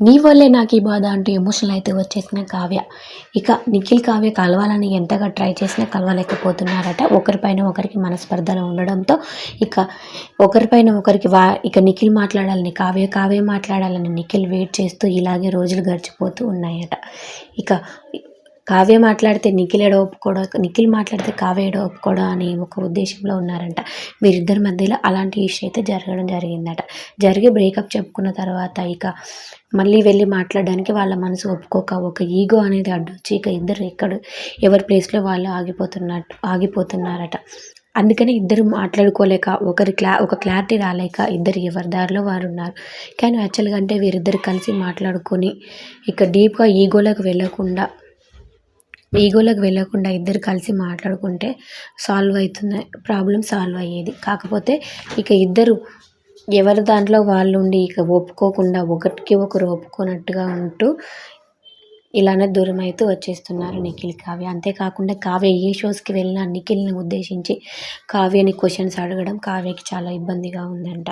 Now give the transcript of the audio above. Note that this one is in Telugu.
నీ వల్లే నాకు ఈ బాధ అంటూ ఎమోషనల్ అయితే వచ్చేసిన కావ్య. ఇక నిఖిల్ కావ్య కలవాలని ఎంతగా ట్రై చేసినా కలవలేకపోతున్నారట. ఒకరిపైన ఒకరికి మనస్పర్ధలు ఉండడంతో ఇక ఒకరిపైన ఒకరికి వా ఇక నిఖిల్ మాట్లాడాలని కావ్య కావ్య మాట్లాడాలని నిఖిల్ వెయిట్ చేస్తూ ఇలాగే రోజులు గడిచిపోతూ ఉన్నాయట. ఇక కావ్య మాట్లాడితే నిఖిల్ ఎడ నిఖిల్ మాట్లాడితే కావ్య ఎడ ఒప్పుకోవడం అని ఒక ఉద్దేశంలో ఉన్నారంట. వీరిద్దరి మధ్యలో అలాంటి ఇష్యూ అయితే జరగడం జరిగిందట. జరిగి బ్రేకప్ చెప్పుకున్న తర్వాత ఇక మళ్ళీ వెళ్ళి మాట్లాడడానికి వాళ్ళ మనసు ఒప్పుకోక ఒక ఈగో అనేది అడ్డొచ్చి ఇక ఇద్దరు ఎక్కడ ఎవరి ప్లేస్లో వాళ్ళు ఆగిపోతున్నట్టు ఆగిపోతున్నారట. అందుకని ఇద్దరు మాట్లాడుకోలేక ఒకరి క్లా ఒక క్లారిటీ రాలేక ఇద్దరు ఎవరి దారిలో వారు ఉన్నారు. కానీ యాక్చువల్గా అంటే వీరిద్దరు కలిసి మాట్లాడుకొని ఇక డీప్గా ఈగోలకు వెళ్ళకుండా ఈగోలకు వెళ్ళకుండా ఇద్దరు కలిసి మాట్లాడుకుంటే సాల్వ్ అవుతుంది ప్రాబ్లం సాల్వ్ అయ్యేది. కాకపోతే ఇక ఇద్దరు ఎవరి దాంట్లో వాళ్ళు ఉండి ఇక ఒప్పుకోకుండా ఒకరికి ఒకరు ఒప్పుకోనట్టుగా ఉంటూ ఇలానే దూరం అయితే వచ్చేస్తున్నారు నిఖిల్ కావ్య. అంతేకాకుండా కావ్య ఏ షోస్కి వెళ్ళినా నిఖిల్ని ఉద్దేశించి కావ్యని క్వశ్చన్స్ అడగడం కావ్యకి చాలా ఇబ్బందిగా ఉందంట.